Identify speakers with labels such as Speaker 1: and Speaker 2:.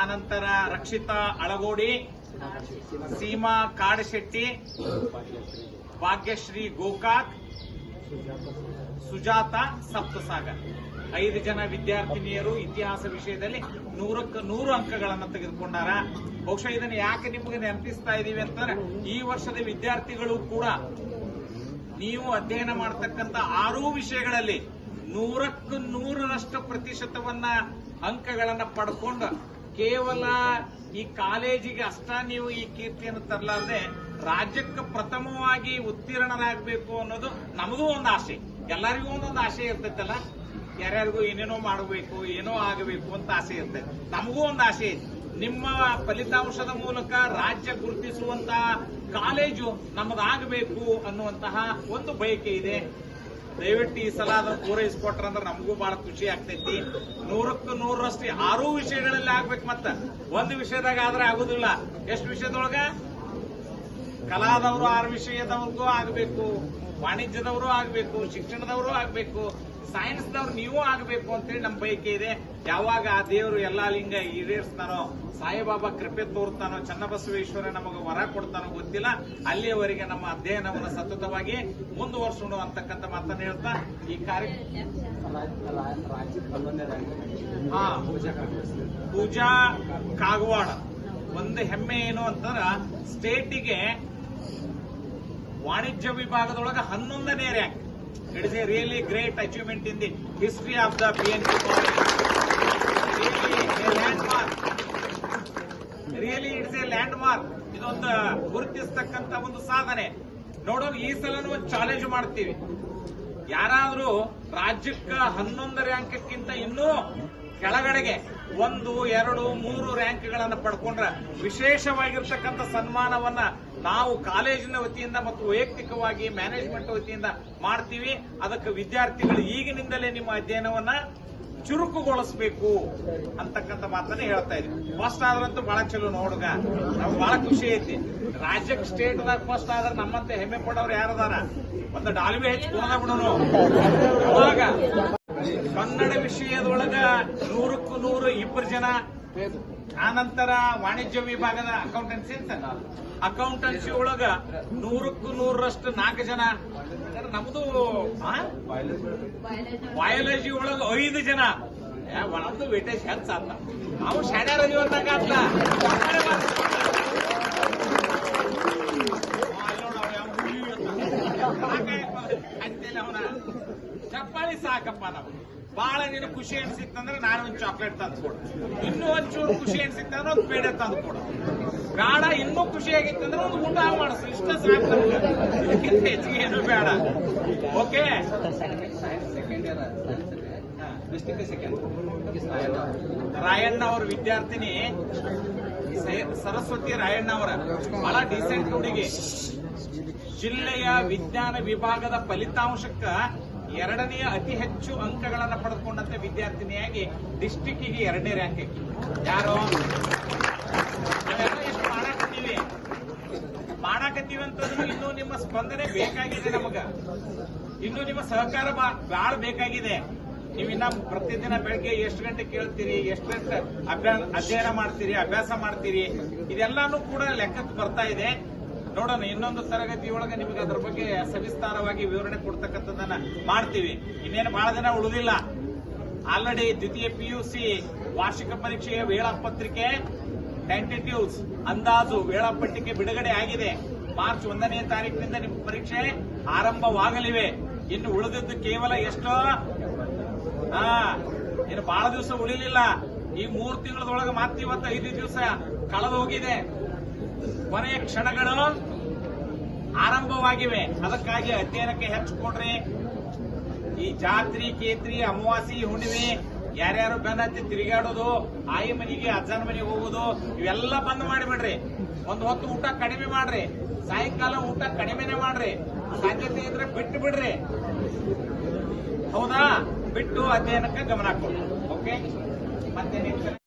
Speaker 1: ಆನಂತರ ರಕ್ಷಿತಾ ಅಳಗೋಡಿ, ಸೀಮಾ ಕಾಡಶೆಟ್ಟಿ, ಭಾಗ್ಯಶ್ರೀ ಗೋಕಾಕ್, ಸುಜಾತ ಸಪ್ತಸಾಗರ್. ಐದು ಜನ ವಿದ್ಯಾರ್ಥಿನಿಯರು ಇತಿಹಾಸ ವಿಷಯದಲ್ಲಿ ನೂರಕ್ಕೆ ನೂರು ಅಂಕಗಳನ್ನು ತೆಗೆದುಕೊಂಡಾರ. ಬಹುಶಃ ಇದನ್ನು ಯಾಕೆ ನಿಮಗೆ ನೆನಪಿಸ್ತಾ ಇದ್ದೀವಿ ಅಂತಂದ್ರೆ, ಈ ವರ್ಷದ ವಿದ್ಯಾರ್ಥಿಗಳು ಕೂಡ ನೀವು ಅಧ್ಯಯನ ಮಾಡತಕ್ಕಂತ ಆರೂ ವಿಷಯಗಳಲ್ಲಿ ನೂರಕ್ಕೂ ನೂರರಷ್ಟು ಪ್ರತಿಶತವನ್ನ ಅಂಕಗಳನ್ನ ಪಡ್ಕೊಂಡು ಕೇವಲ ಈ ಕಾಲೇಜಿಗೆ ಅಷ್ಟ ನೀವು ಈ ಕೀರ್ತಿಯನ್ನು ತರಲಾರದೆ ರಾಜ್ಯಕ್ಕೆ ಪ್ರಥಮವಾಗಿ ಉತ್ತೀರ್ಣರಾಗಬೇಕು ಅನ್ನೋದು ನಮಗೂ ಒಂದು ಆಸೆ. ಎಲ್ಲರಿಗೂ ಒಂದೊಂದು ಆಸೆ ಇರ್ತೈತಲ್ಲ? ಯಾರ್ಯಾರಿಗೂ ಏನೇನೋ ಮಾಡಬೇಕು, ಏನೋ ಆಗಬೇಕು ಅಂತ ಆಸೆ ಇರ್ತೈತೆ. ನಮಗೂ ಒಂದು ಆಸೆ ನಿಮ್ಮ ಫಲಿತಾಂಶದ ಮೂಲಕ ರಾಜ್ಯ ಗುರುತಿಸುವಂತಹ ಕಾಲೇಜು ನಮಗಾಗಬೇಕು ಅನ್ನುವಂತಹ ಒಂದು ಬಯಕೆ ಇದೆ. ದಯವಿಟ್ಟು ಈ ಸಲ ಅದನ್ನು ಪೂರೈಸಿಕೊಟ್ರಂದ್ರೆ ನಮಗೂ ಬಹಳ ಖುಷಿ ಆಗ್ತೈತಿ. ನೂರಕ್ಕೂ ನೂರರಷ್ಟು ಆರೂ ವಿಷಯಗಳಲ್ಲಿ ಆಗ್ಬೇಕು ಮತ್ತ. ಒಂದು ವಿಷಯದಾಗ ಆದ್ರೆ ಆಗುದಿಲ್ಲ. ಎಷ್ಟು ವಿಷಯದೊಳಗ? ಕಲಾದವರು ಆರು ವಿಷಯದವ್ರಿಗೂ ಆಗಬೇಕು, ವಾಣಿಜ್ಯದವರು ಆಗಬೇಕು, ಶಿಕ್ಷಣದವರು ಆಗಬೇಕು ಸೈನ್ಸ್ದವ್ರು ನೀವು ಆಗಬೇಕು ಅಂತೇಳಿ ನಮ್ಮ ಬಯಕೆ ಇದೆ. ಯಾವಾಗ ಆ ದೇವರು ಎಲ್ಲಾ ಲಿಂಗ ಈಡೇರಿಸ್ತಾನೋ, ಸಾಯಿಬಾಬಾ ಕೃಪೆ ತೋರ್ತಾನೋ, ಚನ್ನಬಸವೇಶ್ವರ ನಮಗೆ ವರ ಕೊಡ್ತಾನೋ ಗೊತ್ತಿಲ್ಲ, ಅಲ್ಲಿಯವರೆಗೆ ನಮ್ಮ ಅಧ್ಯಯನವನ್ನು ಸತತವಾಗಿ ಮುಂದುವರ್ಸೋಣ ಅಂತಕ್ಕಂಥ ಮಾತನ್ನ ಹೇಳ್ತಾ ಈ ಕಾರ್ಯಕ್ರಮ ಹಾ, ಪೂಜಾ ಕಾಗವಾಡ. ಒಂದು ಹೆಮ್ಮೆ ಏನು ಅಂತಂದ್ರ ಸ್ಟೇಟಿಗೆ ವಾಣಿಜ್ಯ ವಿಭಾಗದೊಳಗೆ ಹನ್ನೊಂದನೇ rank. It is a really great achievement in the history of the P N land really it's a landmark ಇದೊಂದು ಗುರುತಿಸ್ತಕ್ಕಂತ ಒಂದು ಸಾಧನೆ. ನೋಡೋಣ, ಈ ಸಲನೂ ಒಂದು ಚಾಲೆಂಜ್ ಮಾಡ್ತೀವಿ. ಯಾರಾದ್ರೂ ರಾಜ್ಯಕ್ಕೆ ಹನ್ನೊಂದು ರ್ಯಾಂಕ್ಕಿಂತ ಇನ್ನೂ ಕೆಳಗಡೆಗೆ ಒಂದು, ಎರಡು, ಮೂರು ರ್ಯಾಂಕ್ಗಳನ್ನು ಪಡ್ಕೊಂಡ್ರೆ ವಿಶೇಷವಾಗಿರ್ತಕ್ಕಂಥ ಸನ್ಮಾನವನ್ನ ನಾವು ಕಾಲೇಜಿನ ವತಿಯಿಂದ ಮತ್ತು ವೈಯಕ್ತಿಕವಾಗಿ ಮ್ಯಾನೇಜ್ಮೆಂಟ್ ವತಿಯಿಂದ ಮಾಡ್ತೀವಿ. ಅದಕ್ಕೆ ವಿದ್ಯಾರ್ಥಿಗಳು ಈಗಿನಿಂದಲೇ ನಿಮ್ಮ ಅಧ್ಯಯನವನ್ನ ಚುರುಕುಗೊಳಿಸಬೇಕು ಅಂತಕ್ಕಂಥ ಮಾತನ್ನ ಹೇಳ್ತಾ ಇದ್ವಿ ಫಸ್ಟ್ ಆದ್ರಂತೂ ಬಹಳ ಚಲೋ ನೋಡುಗ ನಮ್ಗೆ ಬಹಳ ಖುಷಿ ಐತಿ. ರಾಜ್ಯಕ್ಕೆ ಸ್ಟೇಟ್ದಾಗ ಫಸ್ಟ್ ಆದ್ರೆ ನಮ್ಮಂತ ಹೆಮ್ಮೆ ಪಡೋರು ಯಾರದಾರ? ಒಂದು ಡಾಲ್ಬಿ ಹೆಚ್ಚು ಕೂಡ ಬಿಡೋನು ಕನ್ನಡ ವಿಷಯದೊಳಗ ನೂರಕ್ಕೂ ನೂರು ಇಬ್ಬರು ಜನ ಆನಂತರ ವಾಣಿಜ್ಯ ವಿಭಾಗದ ಅಕೌಂಟೆನ್ಸಿ ಅಂತ ಅಕೌಂಟೆನ್ಸಿ ಒಳಗ ನೂರಕ್ಕೂ ನೂರರಷ್ಟು ನಾಲ್ಕು ಜನ. ನಮ್ದು ಬಯಾಲಜಿ ಒಳಗ ಐದು ಜನ. ಏ, ವೇಟೇಜ್ ವೇಟೇಜ್ ಅಂತ. ನಾವು ಶಾಣ್ಯಾರ ಅದೀವಂತಾಗ ಅಲ್ಲ. ಚಪ್ಪಾಳಿ ಸಾಕಪ್ಪ ನಾವು. ಬಹಳ ನೀನು ಖುಷಿ ಅನ್ಸಿತ್ತಂದ್ರೆ ನಾನು ಒಂದು ಚಾಕ್ಲೇಟ್ ತಂದು ಕೊಡು ಇನ್ನೂ ಒಂಚೂರು ಖುಷಿ ಅನ್ಸಿತ್ತಂದ್ರೆ ಒಂದು ಪೇಡೆ ತಂದು ಕೊಡು ಬೇಡ, ಇನ್ನೂ ಖುಷಿ ಆಗಿತ್ತಂದ್ರೆ ಒಂದು ಊಟ ಮಾಡಿಸು. ಇಷ್ಟ ಸಾಕು. ಇದಕ್ಕಿಂತ ಹೆಚ್ಚಿಗೆ ಏನು ಬೇಡ. ಓಕೆ? ರಾಯಣ್ಣ ಅವ್ರ ವಿದ್ಯಾರ್ಥಿನಿ ಸರಸ್ವತಿ ರಾಯಣ್ಣ ಅವರ ಬಹಳ ಡಿಸೆಂಟ್ ಹುಡುಗಿ. ಜಿಲ್ಲೆಯ ವಿಜ್ಞಾನ ವಿಭಾಗದ ಫಲಿತಾಂಶಕ್ಕ ಎರಡನೆಯ ಅತಿ ಹೆಚ್ಚು ಅಂಕಗಳನ್ನು ಪಡೆದುಕೊಂಡಂತ ವಿದ್ಯಾರ್ಥಿನಿಯಾಗಿ ಡಿಸ್ಟಿಕ್ಕಿಗೆ ಎರಡನೇ ರ್ಯಾಂಕ್ ಯಾರು? ಎಷ್ಟು ಮಾಡಾಕತ್ತೀವಿ ಮಾಡಾಕತ್ತೀವಿ ಅಂತಂದ್ರೆ ಇನ್ನೂ ನಿಮ್ಮ ಸ್ಪಂದನೆ ಬೇಕಾಗಿದೆ ನಮಗ. ಇನ್ನು ನಿಮ್ಮ ಸಹಕಾರ ಬಹಳ ಬೇಕಾಗಿದೆ. ನೀವಿನ್ನ ಪ್ರತಿದಿನ ಬೆಳಗ್ಗೆ ಎಷ್ಟು ಗಂಟೆ ಕೇಳ್ತೀರಿ, ಎಷ್ಟು ಗಂಟೆ ಅಧ್ಯಯನ ಮಾಡ್ತೀರಿ, ಅಭ್ಯಾಸ ಮಾಡ್ತೀರಿ, ಇದೆಲ್ಲಾನು ಕೂಡ ಲೆಕ್ಕಕ್ಕೆ ಬರ್ತಾ ಇದೆ. ನೋಡೋಣ, ಇನ್ನೊಂದು ತರಗತಿ ಒಳಗೆ ನಿಮಗೆ ಅದ್ರ ಬಗ್ಗೆ ಸವಿಸ್ತಾರವಾಗಿ ವಿವರಣೆ ಕೊಡ್ತಕ್ಕಂಥದ್ದನ್ನ ಮಾಡ್ತೀವಿ. ಇನ್ನೇನು ಬಹಳ ದಿನ ಉಳಿದಿಲ್ಲ. ಆಲ್ರೆಡಿ ದ್ವಿತೀಯ ಪಿಯುಸಿ ವಾರ್ಷಿಕ ಪರೀಕ್ಷೆಯ ವೇಳಾಪತ್ರಿಕೆ ಟೆಂಟೇಟಿವ್ಸ್ ಅಂದಾಜು ವೇಳಾಪಟ್ಟಿಕೆ ಬಿಡುಗಡೆ ಆಗಿದೆ. ಮಾರ್ಚ್ ಒಂದನೇ ತಾರೀಕಿನಿಂದ ನಿಮ್ಮ ಪರೀಕ್ಷೆ ಆರಂಭವಾಗಲಿವೆ. ಇನ್ನು ಉಳಿದಿದ್ದು ಕೇವಲ ಎಷ್ಟೋ? ಹಾ, ಇನ್ನು ಬಹಳ ದಿವಸ ಉಳಿಲಿಲ್ಲ. ಈ ಮೂರು ತಿಂಗಳದೊಳಗೆ ಮತ್ತೆ ಇವತ್ತು ಐದು ದಿವಸ ಕಳೆದು ಹೋಗಿದೆ ಕೊನೆಯ ಕ್ಷಣಗಳು ಆರಂಭವಾಗಿವೆ. ಅದಕ್ಕಾಗಿ ಅಧ್ಯಯನಕ್ಕೆ ಹೆಚ್ಚು ಕೊಡ್ರಿ. ಈ ಜಾತ್ರಿ, ಕೇತ್ರಿ ಅಮಾವಾಸಿ ಹುಣ್ಣಿಮೆ ಯಾರ್ಯಾರು ಬೆನ್ನತ್ತಿ ತಿರುಗಾಡೋದು, ಆಯಿ ಮನೆಗೆ, ಅಜ್ಜನ ಮನೆಗೆ ಹೋಗೋದು, ಇವೆಲ್ಲ ಬಂದ್ ಮಾಡಿಬಿಡ್ರಿ. ಒಂದು ಹೊತ್ತು ಊಟ ಕಡಿಮೆ ಮಾಡ್ರಿ. ಸಾಯಂಕಾಲ ಊಟ ಕಡಿಮೆನೆ ಮಾಡ್ರಿ. ಸಾಧ್ಯತೆ ಇದ್ರೆ ಬಿಟ್ಟು ಬಿಡ್ರಿ ಹೌದಾ? ಬಿಟ್ಟು ಅಧ್ಯಯನಕ್ಕೆ ಗಮನ ಕೊಡ್ರಿ ಓಕೆ ಮತ್ತೆ